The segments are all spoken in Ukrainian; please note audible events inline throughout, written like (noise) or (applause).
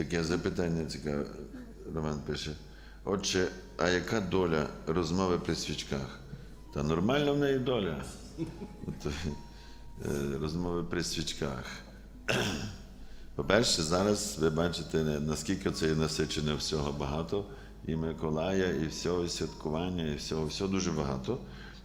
Таке запитання цікаве, Роман пише. Отже, а яка доля розмови при свічках? Та нормальна в неї доля. Е, Розмови при свічках. По-перше, зараз ви бачите, наскільки це є насичено всього багато, і Миколая, і всього і святкування, і всього, всього дуже багато.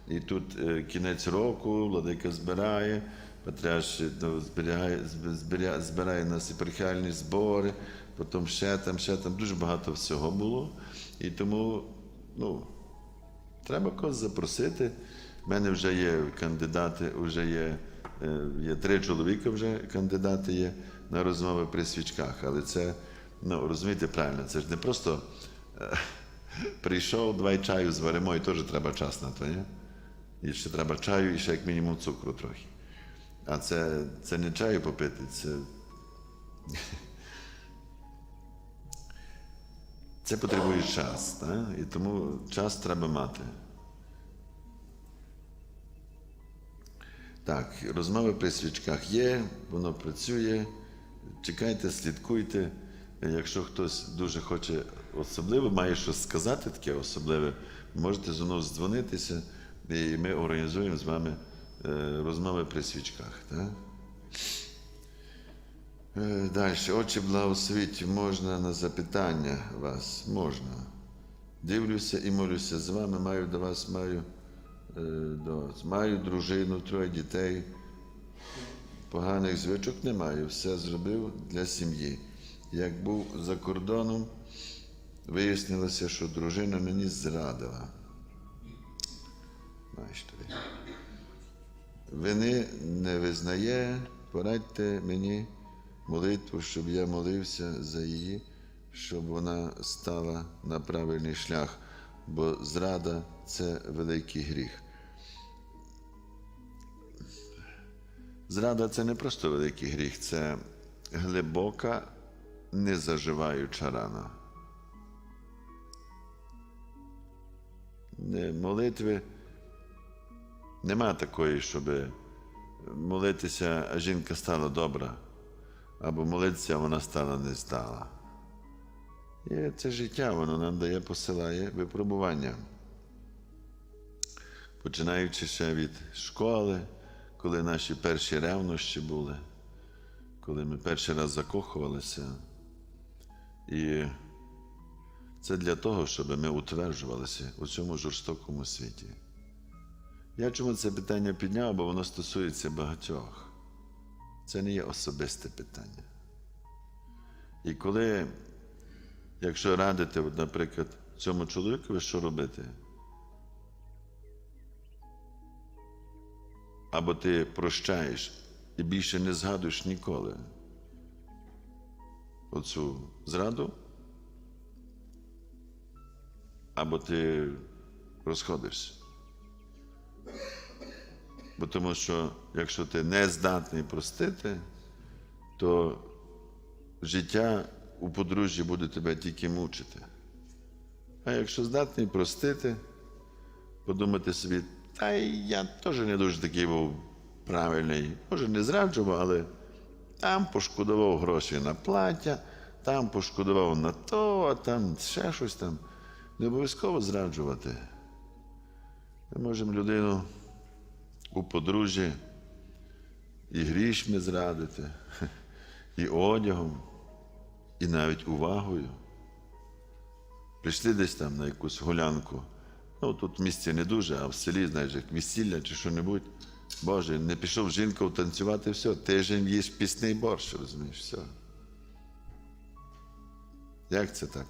І тут е, кінець року, владика збирає, Патріарш ну, зберігає, зб- збирає нас епархіальні збори, потім ще там, ще там, дуже багато всього було. І тому, ну, Треба когось запросити. У мене вже є кандидати, вже є, е, є три чоловіка вже кандидати є на розмови при свічках. Але це, ну розумієте правильно, це ж не просто е, прийшов, давай чаю зваримо, і теж треба час на то, ні? І ще треба чаю, і ще як мінімум цукру трохи. А це, це не чаю попити, це. Це потребує час, так? і тому час треба мати. Так, розмови при свічках є, воно працює. Чекайте, слідкуйте. Якщо хтось дуже хоче особливо, має щось сказати таке особливе, можете зі мною здзвонитися, і ми організуємо з вами розмови при свічках. Так? Е, Далі, отче благословіть, можна на запитання вас? Можна. Дивлюся і молюся з вами, маю до вас, маю, е, до вас. маю дружину, троє дітей. Поганих звичок не маю, все зробив для сім'ї. Як був за кордоном, вияснилося, що дружина мені зрадила. Бачите ви. Вини не визнає, порадьте мені молитву, щоб я молився за її, щоб вона стала на правильний шлях, бо зрада це великий гріх. Зрада це не просто великий гріх, це глибока, незаживаюча рана. Не- Молитви нема такої, щоб молитися, а жінка стала добра, або молитися, а вона стала нездала. І це життя, воно нам дає, посилає випробування. Починаючи ще від школи, коли наші перші ревнощі були, коли ми перший раз закохувалися. І це для того, щоб ми утверджувалися у цьому жорстокому світі. Я чому це питання підняв, бо воно стосується багатьох. Це не є особисте питання. І коли, якщо радити, от, наприклад, цьому чоловікові, що робити? Або ти прощаєш і більше не згадуєш ніколи оцю зраду, або ти розходишся. Бо тому що якщо ти не здатний простити, то життя у подружжі буде тебе тільки мучити. А якщо здатний простити, подумати собі, та я теж не дуже такий був правильний, може не зраджував, але там пошкодував гроші на плаття, там пошкодував на то, а там ще щось там. Не обов'язково зраджувати. Ми можемо людину у подружжі і грішми зрадити, і одягом, і навіть увагою. Прийшли десь там на якусь гулянку. Ну, тут в місті не дуже, а в селі, знаєш, як весілля чи що-небудь. Боже, не пішов жінка танцювати, все, тиждень їш пісний борщ, розумієш, все. Як це так?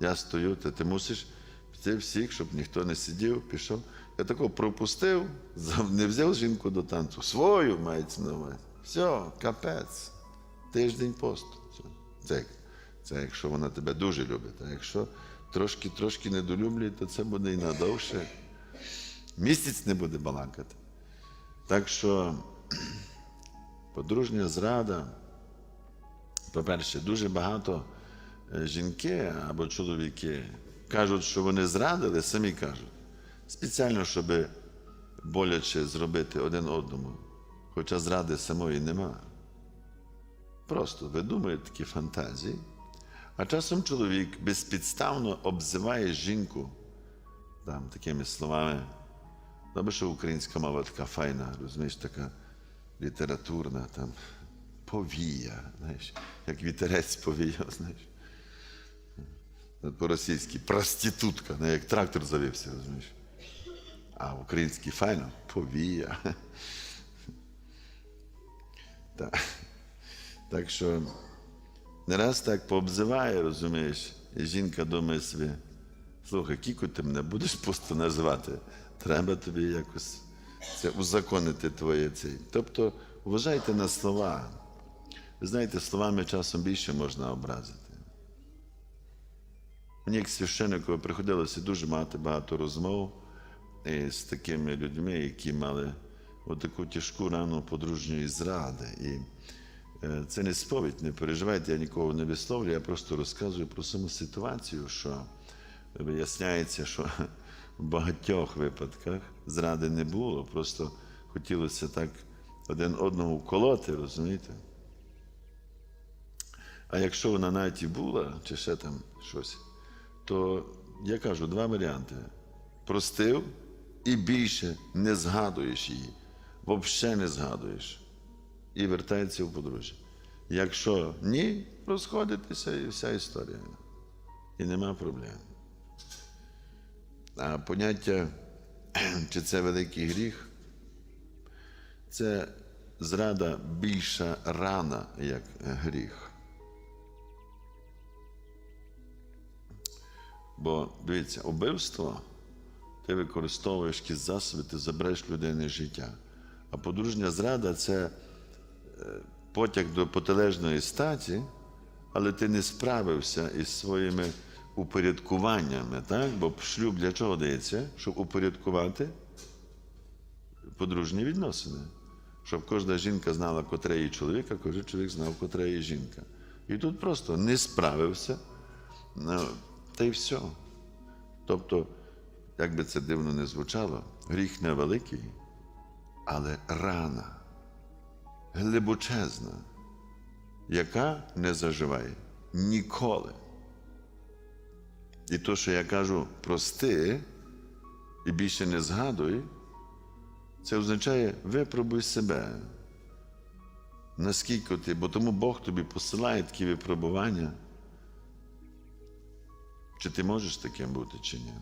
Я стою, та ти мусиш піти всіх, щоб ніхто не сидів, пішов. Я такого пропустив, (laughs) не взяв жінку до танцю. Свою мається на увазі. Все, капець. Тиждень посту. Це, це якщо вона тебе дуже любить. А якщо трошки-трошки недолюблює, то це буде і надовше. Місяць не буде балакати. Так що (clears throat) подружня зрада. По-перше, дуже багато е, жінки або чоловіки кажуть, що вони зрадили, самі кажуть. Спеціально, щоб боляче зробити один одному. Хоча зради самої нема. Просто видумують такі фантазії А часом чоловік безпідставно обзиває жінку там, такими словами. Добре, що українська мова така файна, розумієш, така літературна, там, повія, знаєш, як вітерець повіяв, знаєш. По-російськи проститутка, як трактор завівся, розумієш. А український файно повія. Так. так що не раз так пообзиває, розумієш, і жінка думає собі, слухай, кіку ти мене будеш просто називати. Треба тобі якось це узаконити твоє цей. Тобто вважайте на слова. Ви знаєте, словами часом більше можна образити. Мені як священнику приходилося дуже мати багато розмов з такими людьми, які мали таку тяжку рану подружньої зради. І е, це не сповідь, не переживайте, я нікого не висловлюю, я просто розказую про саму ситуацію, що виясняється, що в багатьох випадках зради не було, просто хотілося так один одного вколоти, розумієте? А якщо вона навіть і була, чи ще там щось, то я кажу два варіанти: простив і більше не згадуєш її, взагалі не згадуєш. І вертається в подружжя. Якщо ні, розходитеся і вся історія. І нема проблем. А поняття, чи це великий гріх, це зрада більша рана, як гріх. Бо дивіться, убивство ти використовуєш якісь засоби, ти забереш людини життя. А подружня зрада це е, потяг до протилежної статі, але ти не справився із своїми упорядкуваннями. Так? Бо шлюб для чого дається? Щоб упорядкувати подружні відносини. Щоб кожна жінка знала, котре її чоловік, а кожен чоловік знав, котре її жінка. І тут просто не справився. Ну, та й все. Тобто, як би це дивно не звучало, гріх невеликий, але рана глибочезна, яка не заживає ніколи. І то, що я кажу, прости і більше не згадуй, це означає випробуй себе. Наскільки ти, бо тому Бог тобі посилає такі випробування. Чи ти можеш таким бути, чи ні?